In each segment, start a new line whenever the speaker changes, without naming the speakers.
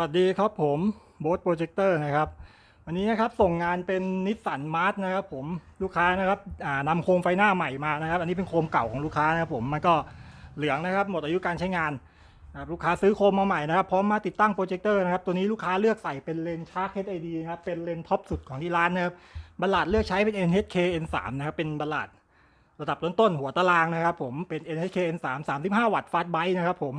วัสดีครับผมโบ๊ทโปรเจคเตอร์นะครับ วันนี้นะครับส่งงานเป็นนิสสันมาร์นะครับผมลูกค้านะครับอ่านำโคมไฟหน้าใหม่มานะครับ อันนี้เป็นโคมเก่าของลูกค้านะครับผมมันก็เหลืองนะครับ หมดอายุการใช้งานนะครับลูกค้าซื้อโคมมาใหม่นะครับพร้อมมาติดตั้งโปรเจคเตอร์นะครับตัวนี้ลูกค้าเลือกใส่เป็นเลนส์ชาร์ก HID นะครับเป็นเลนส์ท็อปสุดของที่ร้านนะครับบัลลัดเลือกใช้เป็น NHK N3 นะครับเป็นบัลลัดระดับต้นๆหัวตารางนะครับผมเป็น NHK N3 35 วัตต์ฟาสต์ไบต์นะครับผม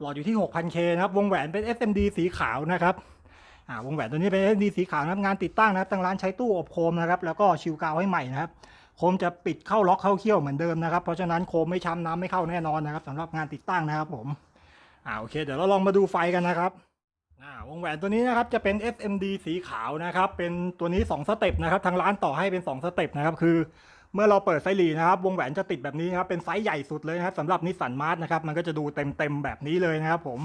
หลอดอยู่ที่ 6,000K นะครับ วงแหวนเป็น SMD สีขาวนะครับอ่าวงแหวนตัวนี้เป็น SMD สีขาวนะครับงานติดตั้งนะครับทางร้านใช้ตู้อบโคมนะครับแล้วก็ชิลกาวให้ใหม่นะครับโคมจะปิดเข้าล็อกเข้าเขี้ยวเหมือนเดิมนะครับ เพราะฉะนั้นโคมไม่ช้ำน้ำไม่เข้าแน่นอนนะครับสำหรับงานติดตั้งนะครับผมอ่าโอเค เดี๋ยวเราลองมาดูไฟกันนะครับอ่าวงแหวนตัวนี้นะครับจะเป็น SMD สีขาวนะครับ เป็นตัวนี้ 2 สเต็ปนะครับทางร้านต่อให้เป็น 2 สเต็ปนะครับคือ เมื่อเราเปิดไฟหลีนะครับวงแหวนจะติดแบบนี้นะครับเป็นไซส์ใหญ่สุดเลยนะครับสำหรับนิสสันมาร์ทนะครับมันก็จะดูเต็มเต็มๆแบบนี้เลยนะครับผม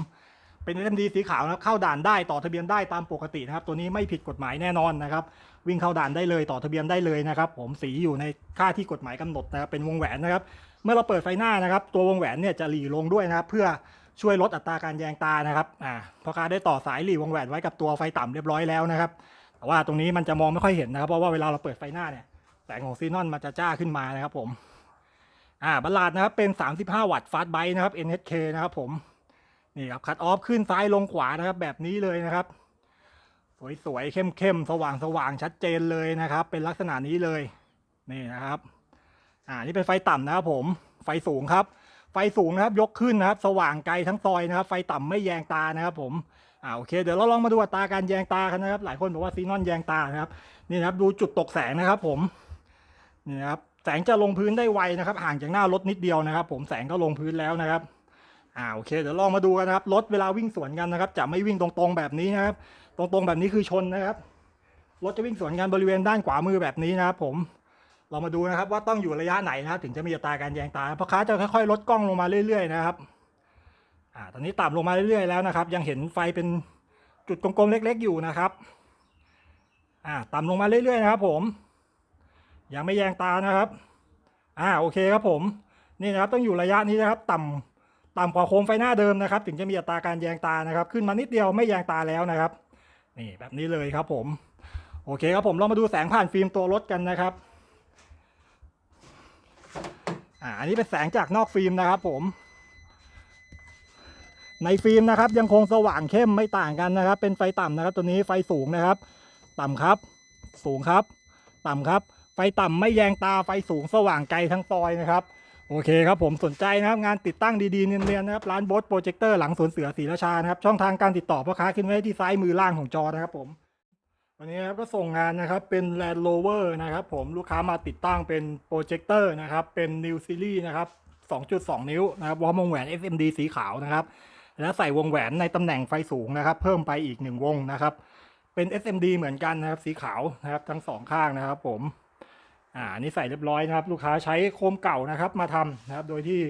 เป็น SMD สีขาวนะครับเข้าด่านได้ต่อทะเบียนได้ตามปกตินะครับตัวนี้ไม่ผิดกฎหมายแน่นอนนะครับวิ่งเข้าด่านได้เลยต่อทะเบียนได้เลยนะครับผมสีอยู่ในค่าที่กฎหมายกำหนดนะครับเป็นวงแหวนนะครับเมื่อเราเปิดไฟหน้านะครับตัววงแหวนเนี่ยจะหลีลงด้วยนะครับเพื่อช่วยลดอัตราการแยงตานะครับอ่าพอค้าได้ต่อสายหลีวงแหวนไว้กับตัวไฟต่ำเรียบร้อยแล้วนะครับแต่ว่าตรงนี้มันจะมองไม่ค่อยเห็นนะครับเพราะว่าเวลาเราเปิดไฟหน้าเนี่ย แสงของซีนอนมันจะจ้าขึ้นมานะครับผม อ่าบัลลาดนะครับเป็น 35 วัตต์ฟาสไบนะครับ NHK นะครับผม นี่ครับคัดออฟขึ้นซ้ายลงขวานะครับ แบบนี้เลยนะครับ สวยๆเข้มๆสว่างๆชัดเจนเลยนะครับ เป็นลักษณะนี้เลย นี่นะครับ อ่านี่เป็นไฟต่ำนะครับผม ไฟสูงครับ ไฟสูงนะครับยกขึ้นนะครับ สว่างไกลทั้งซอยนะครับ ไฟต่ำไม่แยงตานะครับผมอ่าโอเคเดี๋ยวเราลองมาดูอัตราการแยงตากันนะครับ หลายคนบอกว่าซีนอนแยงตานะครับ นี่นะครับดูจุดตกแสงนะครับผม นี่นะครับแสงจะลงพื้นได้ไวนะครับ ห่างจากหน้ารถนิดเดียวนะครับ ผมแสงก็ลงพื้นแล้วนะครับอ่าโอเคเดี๋ยวลองมาดูกันนะครับรถเวลาวิ่งสวนกันนะครับ จะไม่วิ่งตรงๆแบบนี้นะครับ ตรงๆแบบนี้คือชนนะครับรถจะวิ่งสวนกันบริเวณด้านขวามือแบบนี้นะครับ ผมเรามาดูนะครับ ว่าต้องอยู่ระยะไหนนะครับ ถึงจะมีอัตราการแยงตาเพราะค้าจะค่อยๆลดกล้องลงมาเรื่อยๆนะครับอ่าตอนนี้ต่ำลงมาเรื่อยๆแล้วนะครับ ยังเห็นไฟเป็นจุดกลมๆเล็ก ๆ อยู่นะครับอ่าต่ำลงมาเรื่อยๆนะครับ ผม ยังไม่แยงตานะครับ อ่าโอเคครับผมนี่นะครับต้องอยู่ระยะนี้นะครับ ต่ำต่ำกว่าโคมไฟหน้าเดิมนะครับ ถึงจะมีอัตราการแยงตานะครับ ขึ้นมานิดเดียวไม่แยงตาแล้วนะครับ นี่แบบนี้เลยครับผม โอเคครับผมเรามาดูแสงผ่านฟิล์มตัวรถกันนะครับอ่าอันนี้เป็นแสงจากนอกฟิล์มนะครับ ผม ในฟิล์มนะครับ ยังคงสว่างเข้มไม่ต่างกันนะครับ เป็นไฟต่ำนะครับ ตัวนี้ไฟสูงนะครับ ต่ำครับ สูงครับ ต่ำครับ ไฟต่ำไม่แยงตาไฟสูงสว่างไกลทั้งซอยนะครับ โอเคครับผมสนใจนะครับ งานติดตั้งดีๆเนียนๆนะครับร้านโบสโปรเจคเตอร์หลังสวนเสือศรีราชานะครับ ช่องทางการติดต่อพ่อค้าขึ้นไว้ที่ซ้ายมือล่างของจอนะครับผมวันนี้ครับก็ส่งงานนะครับเป็น Land Rover นะครับผมลูกค้ามาติดตั้งเป็นโปรเจคเตอร์นะครับเป็น New Series นะครับ 2.2 นิ้วนะครับวอลวงแหวน SMD สีขาวนะครับแล้วใส่วงแหวนในตำแหน่งไฟสูงนะครับ เพิ่มไปอีกหนึ่งวงนะครับ เป็น SMD เหมือนกันนะครับ สีขาวนะครับ ทั้งสองข้างนะครับผม อ่าอันนี่ใส่เรียบร้อยนะครับ ลูกค้าใช้โคมเก่านะครับ มาทำนะครับ โดยที่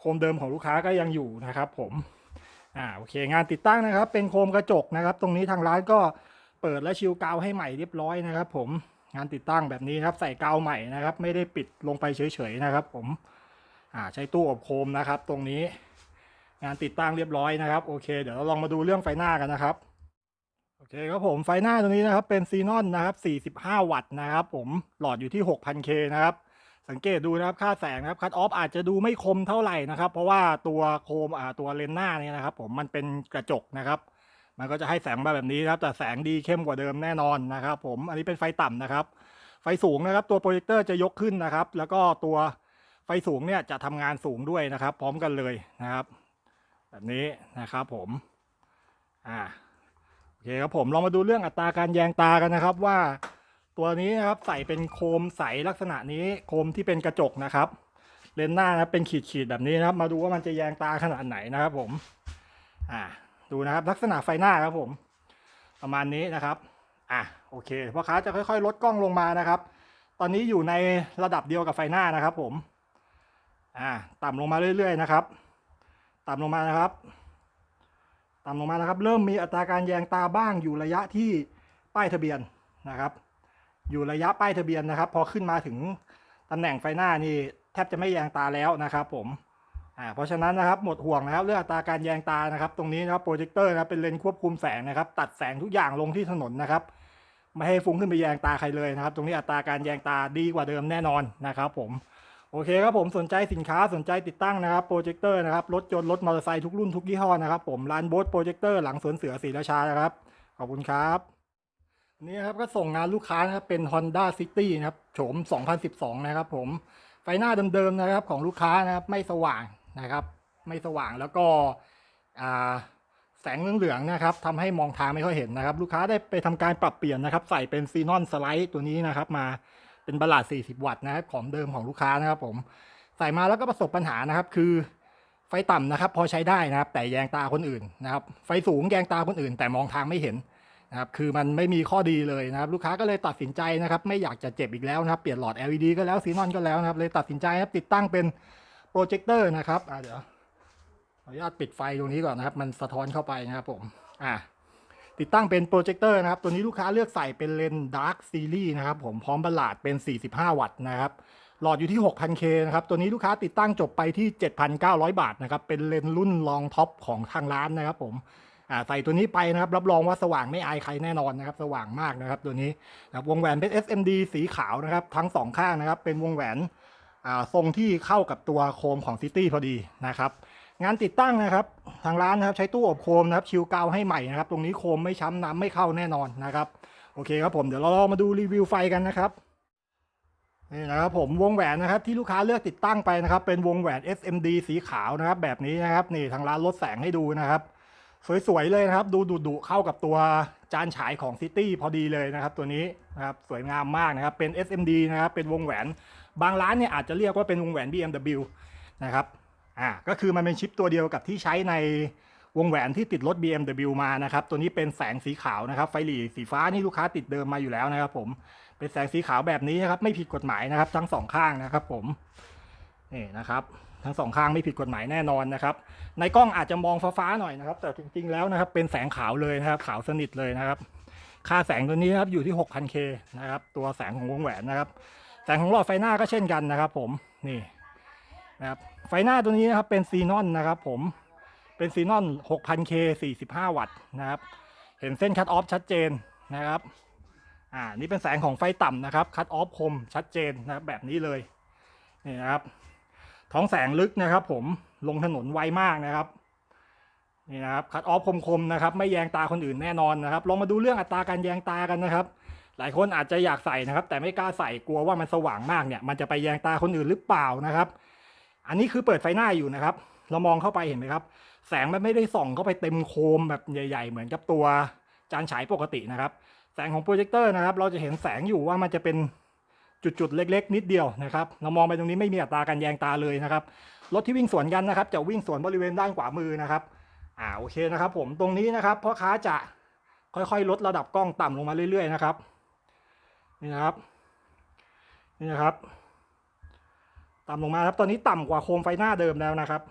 โคมเดิมของลูกค้าก็ยังอยู่นะครับ ผมอ่าโอเค งานติดตั้งนะครับ เป็นโคมกระจกนะครับ ตรงนี้ทางร้านก็เปิดและชิลกาวให้ใหม่เรียบร้อยนะครับ ผมงานติดตั้งแบบนี้ครับ ใส่กาวใหม่นะครับ ไม่ได้ปิดลงไปเฉยๆนะครับ ผมอ่าใช้ตู้อบโคมนะครับ ตรงนี้ งานติดตั้งเรียบร้อยนะครับ โอเค เดี๋ยวเราลองมาดูเรื่องไฟหน้ากันนะครับ โอเคครับผมไฟหน้าตัวนี้นะครับเป็นซีนอนนะครับ45 วัตต์นะครับผมหลอดอยู่ที่ 6,000K นะครับสังเกตดูนะครับค่าแสงนะครับคัตออฟอาจจะดูไม่คมเท่าไหร่นะครับ เพราะว่าตัวโคมอ่าตัวเลนหน้าเนี่ยนะครับ ผมมันเป็นกระจกนะครับ มันก็จะให้แสงมาแบบนี้นะครับ แต่แสงดีเข้มกว่าเดิมแน่นอนนะครับ ผมอันนี้เป็นไฟต่ำนะครับ ไฟสูงนะครับ ตัวโปรเจคเตอร์จะยกขึ้นนะครับ แล้วก็ตัวไฟสูงเนี่ยจะทำงานสูงด้วยนะครับ พร้อมกันเลยนะครับ แบบนี้นะครับผมอ่า อเคครับผมเรามาดูเรื่องอัตราการแยงตากันนะครับว่า ตัวนี้นะครับใส่เป็นโคมใสลักษณะนี้โคมที่เป็นกระจกนะครับ เลนส์หน้านะเป็นขีดๆแบบนี้นะครับ มาดูว่ามันจะแยงตาขนาดไหนนะครับผมอ่าดูนะครับลักษณะไฟหน้าครับผม ประมาณนี้นะครับอะโอเคพ่อค้าจะค่อยๆ ลดกล้องลงมานะครับ ตอนนี้อยู่ในระดับเดียวกับไฟหน้านะครับ ผมอ่าต่ำลงมาเรื่อยๆนะครับ ต่ำลงมานะครับ ต่ำลงมานะครับ เริ่มมีอัตราการแยงตาบ้างอยู่ระยะที่ป้ายทะเบียนนะครับ อยู่ระยะป้ายทะเบียนนะครับ พอขึ้นมาถึงตำแหน่งไฟหน้านี่แทบจะไม่แยงตาแล้วนะครับ ผมอ่าเพราะฉะนั้นนะครับหมดห่วงนะครับเรื่องอัตราการแยงตานะครับ ตรงนี้นะครับโปรเจคเตอร์นะครับเป็นเลนส์ควบคุมแสงนะครับ ตัดแสงทุกอย่างลงที่ถนนนะครับไม่ให้ฟุ้งขึ้นไปแยงตาใครเลยนะครับ ตรงนี้อัตราการแยงตาดีกว่าเดิมแน่นอนนะครับ ผม โอเคครับผมสนใจสินค้าสนใจติดตั้งนะครับโปรเจคเตอร์นะครับรถยนต์รถมอเตอร์ไซค์ทุกรุ่นทุกยี่ห้อนะครับผมร้านโบสโปรเจคเตอร์หลังสวนเสือศรีราชานะครับขอบคุณครับนี่นะครับก็ส่งงานลูกค้านะครับเป็น Honda City นะครับโฉม 2012 นะครับผมไฟหน้าเดิมๆนะครับของลูกค้านะครับไม่สว่างนะครับ ไม่สว่างแล้วก็แสงเหลืองๆนะครับทำให้มองทางไม่ค่อยเห็นนะครับ ลูกค้าได้ไปทำการปรับเปลี่ยนนะครับ ใส่เป็นซีนอนสไลด์ตัวนี้นะครับมา เป็นบลาด40 วัตต์นะครับของเดิมของลูกค้านะครับผมใส่มาแล้วก็ประสบปัญหานะครับ คือไฟต่ำนะครับ พอใช้ได้นะครับ แต่แยงตาคนอื่นนะครับไฟสูงแยงตาคนอื่น แต่มองทางไม่เห็นนะครับคือมันไม่มีข้อดีเลยนะครับ ลูกค้าก็เลยตัดสินใจนะครับ ไม่อยากจะเจ็บอีกแล้วนะครับ เปลี่ยนหลอด LED ก็แล้วซีนอนก็แล้วนะครับ เลยตัดสินใจครับติดตั้งเป็นโปรเจคเตอร์นะครับอ่าเดี๋ยวขออนุญาตปิดไฟตรงนี้ก่อนนะครับ มันสะท้อนเข้าไปนะครับผมอ่า ติดตั้งเป็นโปรเจคเตอร์นะครับ ตัวนี้ลูกค้าเลือกใส่เป็นเลนส์ Dark Series นะครับ ผมพร้อมบัลลาดเป็น 45 วัตต์นะครับ หลอดอยู่ที่ 6,000K นะครับ ตัวนี้ลูกค้าติดตั้งจบไปที่ 7,900 บาทนะครับ เป็นเลนส์รุ่นรองท็อปของทางร้านนะครับผมใส่ตัวนี้ไปนะครับ รับรองว่าสว่างไม่อายใครแน่นอนนะครับ สว่างมากนะครับ ตัวนี้นะครับวงแหวนเป็น SMD สีขาวนะครับ ทั้งสองข้างนะครับ เป็นวงแหวนทรงที่เข้ากับตัวโคมของซิตี้พอดีนะครับ งานติดตั้งนะครับ ทางร้านนะครับใช้ตู้อบโคมนะครับชิวกาวให้ใหม่นะครับ ตรงนี้โคมไม่ช้ำน้ำไม่เข้าแน่นอนนะครับ โอเคครับผมเดี๋ยวเราลองมาดูรีวิวไฟกันนะครับนี่นะครับผมวงแหวนนะครับที่ลูกค้าเลือกติดตั้งไปนะครับ เป็นวงแหวน SMD สีขาวนะครับ แบบนี้นะครับนี่ทางร้านลดแสงให้ดูนะครับ สวยๆเลยนะครับ ดูดุๆเข้ากับตัวจานฉายของซิตี้พอดีเลยนะครับ ตัวนี้นะครับสวยงามมากนะครับเป็น SMD นะครับเป็นวงแหวน บางร้านเนี่ยอาจจะเรียกว่าเป็นวงแหวน BMW นะครับ อ่าก็คือมันเป็นชิปตัวเดียวกับที่ใช้ในวงแหวนที่ติดรถ BMW มานะครับ ตัวนี้เป็นแสงสีขาวนะครับ ไฟหลีสีฟ้านี่ลูกค้าติดเดิมมาอยู่แล้วนะครับ ผม เป็นแสงสีขาวแบบนี้นะครับ ไม่ผิดกฎหมายนะครับ ทั้งสองข้างนะครับ ผมนี่นะครับ ทั้งสองข้างไม่ผิดกฎหมายแน่นอนนะครับ ในกล้องอาจจะมองฟ้าๆหน่อยนะครับ แต่จริงๆแล้วนะครับ เป็นแสงขาวเลยนะครับ ขาวสนิทเลยนะครับ ค่าแสงตัวนี้นะครับอยู่ที่ 6,000K นะครับ ตัวแสงของวงแหวนนะครับ แสงของหลอดไฟหน้าก็เช่นกันนะครับ ผมนี่ นะครับไฟหน้าตัวนี้นะครับเป็นซีนอนนะครับผมเป็นซีนอน 6,000K 45 วัตต์นะครับ เห็นเส้นคัตออฟชัดเจนนะครับอ่านี่เป็นแสงของไฟต่ำนะครับคัตออฟคมชัดเจนนะครับแบบนี้เลยนี่นะครับท้องแสงลึกนะครับผมลงถนนไวมากนะครับนี่นะครับคัดออฟคมๆนะครับไม่แยงตาคนอื่นแน่นอนนะครับลองมาดูเรื่องอัตราการแยงตากันนะครับ หลายคนอาจจะอยากใส่นะครับ แต่ไม่กล้าใส่กลัวว่ามันสว่างมากเนี่ยมันจะไปแยงตาคนอื่นหรือเปล่านะครับ อันนี้คือเปิดไฟหน้าอยู่นะครับ เรามองเข้าไปเห็นไหมครับ แสงมันไม่ได้ส่องเข้าไปเต็มโคมแบบใหญ่ ๆ เหมือนกับตัวจานฉายปกตินะครับ แสงของโปรเจคเตอร์นะครับ เราจะเห็นแสงอยู่ว่ามันจะเป็นจุดๆเล็ก ๆ นิดเดียวนะครับ เรามองไปตรงนี้ไม่มีอัตราการแยงตาเลยนะครับ รถที่วิ่งสวนกันนะครับ จะวิ่งสวนบริเวณด้านขวามือนะครับ อ่าโอเคนะครับ ผมตรงนี้นะครับพ่อค้าจะค่อยๆ ลดระดับกล้องต่ำลงมาเรื่อยๆนะครับ นี่นะครับ นี่นะครับ ต่ำลงมาครับ ตอนนี้ต่ำกว่าโคมไฟหน้าเดิมแล้วนะครับ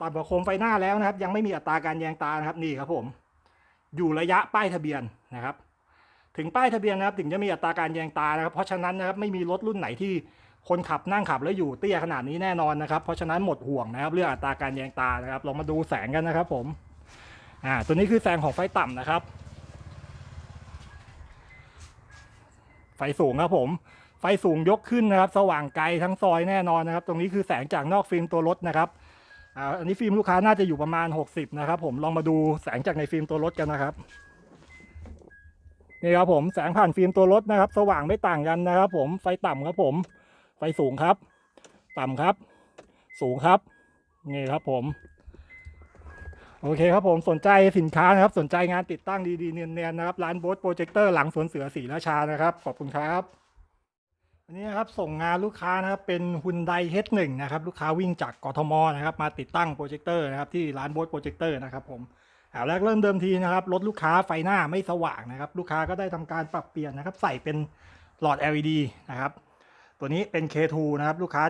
ต่ำกว่าโคมไฟหน้าแล้วนะครับ ยังไม่มีอัตราการแยงตานะครับนี่ครับผม อยู่ระยะป้ายทะเบียนนะครับ ถึงป้ายทะเบียนนะครับ ถึงจะมีอัตราการแยงตานะครับ เพราะฉะนั้นนะครับไม่มีรถรุ่นไหนที่คนขับนั่งขับแล้วอยู่เตี้ยขนาดนี้แน่นอนนะครับ เพราะฉะนั้นหมดห่วงนะครับ เรื่องอัตราการแยงตานะครับเรามาดูแสงกันนะครับ ผมอ่าตัวนี้คือแสงของไฟต่ำนะครับ ไฟสูงครับผม ฟสูงยกขึ้นนะครับ สว่างไกลทั้งซอยแน่นอนนะครับ ตรงนี้คือแสงจากนอกฟิล์มตัวรถนะครับอันนี้ฟิล์มลูกค้าน่าจะอยู่ประมาณ 60 นะครับ ผมลองมาดูแสงจากในฟิล์มตัวรถกันนะครับนี่ครับผมแสงผ่านฟิล์มตัวรถนะครับ สว่างไม่ต่างกันนะครับ ผมไฟต่ำครับผม ไฟสูงครับ ต่ำครับ สูงครับนี่ครับผมโอเคครับผมสนใจสินค้านะครับ สนใจงานติดตั้งดีๆเนียนๆนะครับ ร้านโบสโปรเจคเตอร์หลังสวนเสือศรีราชานะครับ ขอบคุณครับ อันนี้นะครับส่งงานลูกค้านะครับเป็นฮุนไดเฮดหนึ่งนะครับลูกค้าวิ่งจากกทมนะครับมาติดตั้งโปรเจคเตอร์นะครับที่ร้านโบสโปรเจคเตอร์นะครับผมอาแรกเริ่มเดิมทีนะครับรถลูกค้าไฟหน้าไม่สว่างนะครับลูกค้าก็ได้ทำการปรับเปลี่ยนนะครับใส่เป็นหลอด LED นะครับตัวนี้เป็น K2 นะครับลูกค้า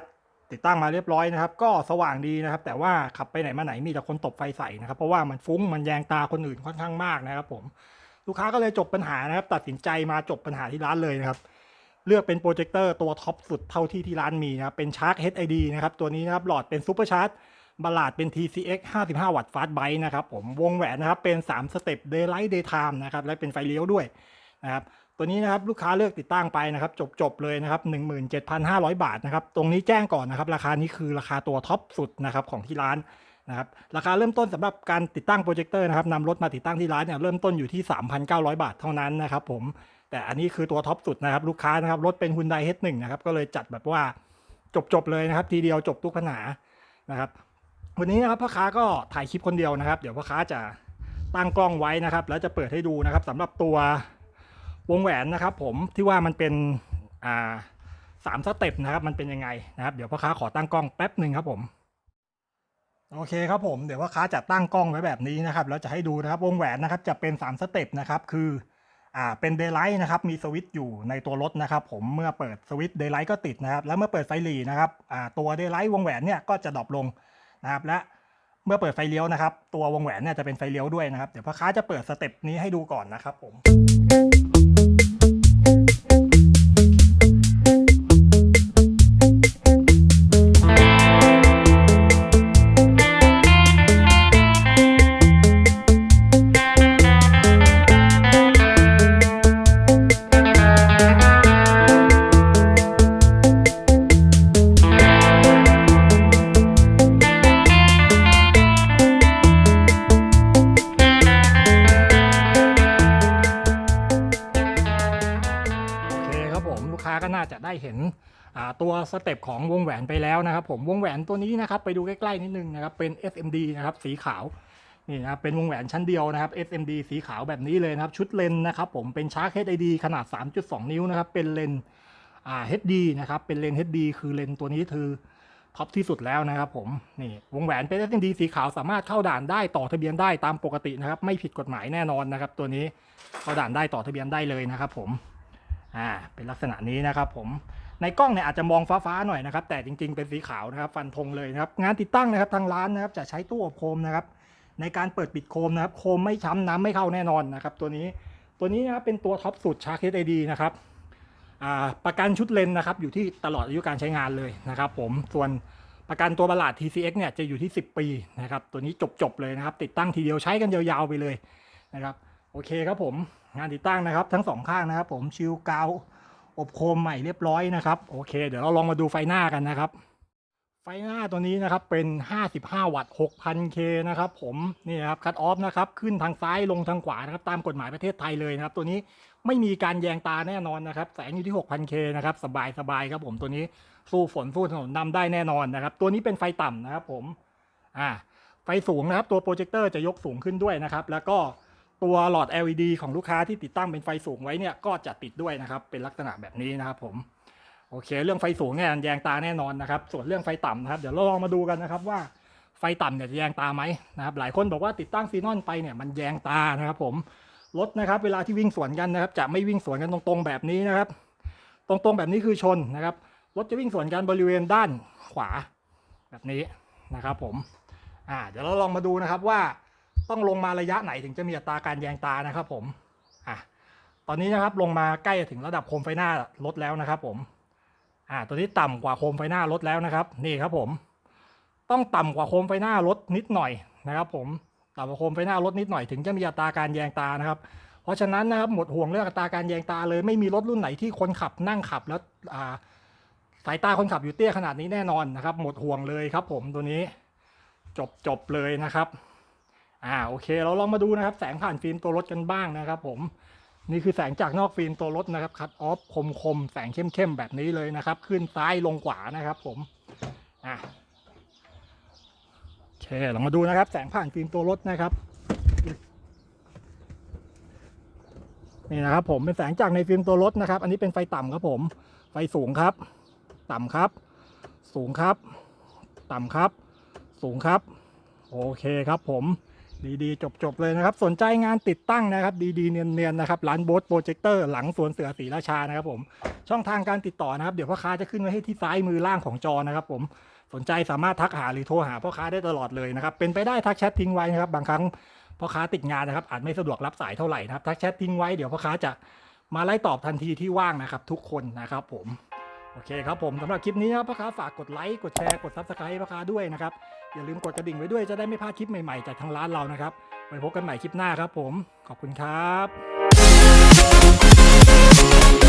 ติดตั้งมาเรียบร้อยนะครับก็สว่างดีนะครับ แต่ว่าขับไปไหนมาไหนมีแต่คนตบไฟใส่นะครับ เพราะว่ามันฟุ้งมันแยงตาคนอื่นค่อนข้างมากนะครับผมลูกค้าก็เลยจบปัญหานะครับตัดสินใจมาจบปัญหาที่ร้านเลยนะครับ เลือกเป็นโปรเจคเตอร์ตัวท็อปสุดเท่าที่ที่ร้านมีนะครับเป็นชาร์ k HID นะครับ ตัวนี้นะครับหลอดเป็นซูเปอร์ชาร์จบลาดเป็น TCX 55 วัตต์ฟาสต์ไบต์นะครับผมวงแหวนนะครับเป็น 3 สเต็ป Daylight Daytime นะครับและเป็นไฟเลี้ยวด้วยนะครับตัวนี้นะครับลูกค้าเลือกติดตั้งไปนะครับจบๆเลยนะครับ 17,500 บาทนะครับตรงนี้แจ้งก่อนนะครับ ราคานี้คือราคาตัวท็อปสุดนะครับของที่ร้านนะครับราคาเริ่มต้นสำหรับการติดตั้งโปรเจคเตอร์นะครับนำรถมาติดตั้งที่ร้านเนี่ยเริ่มต้นอยู่ที่ 3,900 บาทเท่านั้นนะครับผม แต่อันนี้คือตัวท็อปสุดนะครับ ลูกค้านะครับ รถเป็น Hyundai H1 นะครับ ก็เลยจัดแบบว่าจบๆเลยนะครับ ทีเดียวจบทุกปัญหานะครับ วันนี้นะครับพ่อค้าก็ถ่ายคลิปคนเดียวนะครับ เดี๋ยวพ่อค้าจะตั้งกล้องไว้นะครับ แล้วจะเปิดให้ดูนะครับสำหรับตัววงแหวนนะครับ ผมที่ว่ามันเป็นอ่าสามสเต็ปนะครับ มันเป็นยังไงนะครับ เดี๋ยวพ่อค้าขอตั้งกล้องแป๊บหนึ่งครับผมโอเคครับผมเดี๋ยวพ่อค้าจะตั้งกล้องไว้แบบนี้นะครับแล้วจะให้ดูนะครับวงแหวนนะครับจะเป็นสามสเต็ปนะครับคือ อ่าเป็นเดย์ไลท์นะครับมีสวิตช์อยู่ในตัวรถนะครับผมเมื่อเปิดสวิตช์เดย์ไลท์ก็ติดนะครับ แล้วเมื่อเปิดไฟหลีนะครับอ่าตัวเดย์ไลท์วงแหวนเนี่ยก็จะดรอปลงนะครับและเมื่อเปิดไฟเลี้ยวนะครับ ตัววงแหวนเนี่ยจะเป็นไฟเลี้ยวด้วยนะครับ เดี๋ยวพ่อค้าจะเปิดสเต็ปนี้ให้ดูก่อนนะครับผม ก็น่าจะได้เห็นตัวสเต็ปของวงแหวนไปแล้วนะครับผมวงแหวนตัวนี้นะครับไปดูใกล้ๆนิดนึงนะครับเป็น SMD นะครับสีขาวนี่นะครับเป็นวงแหวนชั้นเดียวนะครับ SMD สีขาวแบบนี้เลยนะครับ ชุดเลนนะครับผมเป็นชาร์ HID ขนาด 3.2 นิ้วนะครับเป็นเลนอ่า HD นะครับเป็นเลน HD คือเลนตัวนี้คือท็อปที่สุดแล้วนะครับผมนี่วงแหวนเป็น SMD สีขาวสามารถเข้าด่านได้ต่อทะเบียนได้ตามปกตินะครับ ไม่ผิดกฎหมายแน่นอนนะครับ ตัวนี้เข้าด่านได้ต่อทะเบียนได้เลยนะครับผม อ่าเป็นลักษณะนี้นะครับผมในกล้องเนี่ยอาจจะมองฟ้าๆหน่อยนะครับ แต่จริงๆเป็นสีขาวนะครับ ฟันธงเลยนะครับ งานติดตั้งนะครับทางร้านนะครับ จะใช้ตู้อบโคมนะครับ ในการเปิดปิดโคมนะครับ โคมไม่ช้ำน้ำไม่เข้าแน่นอนนะครับ ตัวนี้ตัวนี้นะครับเป็นตัวท็อปสุดชาร์ HID นะครับอ่าประกันชุดเลนนะครับ อยู่ที่ตลอดอายุการใช้งานเลยนะครับ ผมส่วนประกันตัวบลลาด TCX เนี่ยจะอยู่ที่ 10 ปีนะครับ ตัวนี้จบๆเลยนะครับ ติดตั้งทีเดียวใช้กันยาวๆไปเลยนะครับ โอเคครับผมงานติดตั้งนะครับทั้งสองข้างนะครับ ผมชิลกาวอบโคมใหม่เรียบร้อยนะครับโอเค เดี๋ยวเราลองมาดูไฟหน้ากันนะครับ ไฟหน้าตัวนี้นะครับเป็น 55 วัตต์ 6,000K นะครับผมนี่นะครับคัตออฟนะครับขึ้นทางซ้ายลงทางขวานะครับตามกฎหมายประเทศไทยเลยนะครับ ตัวนี้ไม่มีการแยงตาแน่นอนนะครับแสงอยู่ที่ 6,000K นะครับสบายสบายครับผมตัวนี้สู้ฝนสู้ถนนนำได้แน่นอนนะครับ ตัวนี้เป็นไฟต่ำนะครับผมอ่าไฟสูงนะครับตัวโปรเจคเตอร์จะยกสูงขึ้นด้วยนะครับ แล้วก็ ตัวหลอด LED ของลูกค้าที่ติดตั้งเป็นไฟสูงไว้เนี่ยก็จะติดด้วยนะครับ เป็นลักษณะแบบนี้นะครับผมโอเค เรื่องไฟสูงเนี่ยแยงตาแน่นอนนะครับ ส่วนเรื่องไฟต่ำนะครับเดี๋ยวเราลองมาดูกันนะครับว่าไฟต่ำเนี่ยจะแยงตาไหมนะครับหลายคนบอกว่าติดตั้งซีนอนไปเนี่ยมันแยงตานะครับผมรถนะครับเวลาที่วิ่งสวนกันนะครับ จะไม่วิ่งสวนกันตรงๆแบบนี้นะครับ ตรงๆแบบนี้คือชนนะครับรถจะวิ่งสวนกันบริเวณด้านขวาแบบนี้นะครับผมอ่าเดี๋ยวเราลองมาดูนะครับว่า ต้องลงมาระยะไหนถึงจะมีอัตราการแยงตานะครับผมอะตอนนี้นะครับลงมาใกล้ถึงระดับโคมไฟหน้ารถแล้วนะครับ ผมอ่าตัวนี้ต่ำกว่าโคมไฟหน้ารถแล้วนะครับ นี่ครับผม ต้องต่ำกว่าโคมไฟหน้ารถนิดหน่อยนะครับ ผมต่ำกว่าโคมไฟหน้ารถนิดหน่อยถึงจะมีอัตราการแยงตานะครับ เพราะฉะนั้นนะครับหมดห่วงเรื่องอัตราการแยงตาเลยไม่มีรถรุ่นไหนที่คนขับนั่งขับแล้วอ่าสายตาคนขับอยู่เตี้ยขนาดนี้แน่นอนนะครับ หมดห่วงเลยครับ ผมตัวนี้จบจบเลยนะครับ อ่าโอเค เราลองมาดูนะครับ แสงผ่านฟิล์มตัวรถกันบ้างนะครับ ผมนี่คือแสงจากนอกฟิล์มตัวรถนะครับคัดออฟคมคมๆแสงเข้มเข้มๆแบบนี้เลยนะครับ ขึ้นซ้ายลงขวานะครับ ผมอะโอเคเรามาดูนะครับ แสงผ่านฟิล์มตัวรถนะครับนี่นะครับผมเป็นแสงจากในฟิล์มตัวรถนะครับ อันนี้เป็นไฟต่ำครับผม ไฟสูงครับ ต่ำครับ สูงครับ ต่ำครับ สูงครับ โอเคครับผม ดีๆ จบ ๆ เลยนะครับ สนใจงานติดตั้งนะครับ ดีๆ เนียน ๆ นะครับ ร้านโบสโปรเจคเตอร์หลังสวนเสือศรีราชานะครับผม ช่องทางการติดต่อนะครับ เดี๋ยวพ่อค้าจะขึ้นไว้ให้ที่ซ้ายมือล่างของจอนะครับผมสนใจสามารถทักหาหรือโทรหาพ่อค้าได้ตลอดเลยนะครับ เป็นไปได้ทักแชททิ้งไว้นะครับ บางครั้งพ่อค้าติดงานนะครับ อาจไม่สะดวกรับสายเท่าไหร่นะครับ ทักแชททิ้งไว้เดี๋ยวพ่อค้าจะมาไล่ตอบทันทีที่ว่างนะครับ ทุกคนนะครับผม โอเคครับผมสำหรับคลิปนี้นะครับพ่อค้าฝากกดไลค์กดแชร์กดซับสไครต์พ่อค้าด้วยนะครับ อย่าลืมกดกระดิ่งไว้ด้วยจะได้ไม่พลาดคลิปใหม่ๆจากทางร้านเรานะครับไว้พบกันใหม่คลิปหน้าครับผมขอบคุณครับ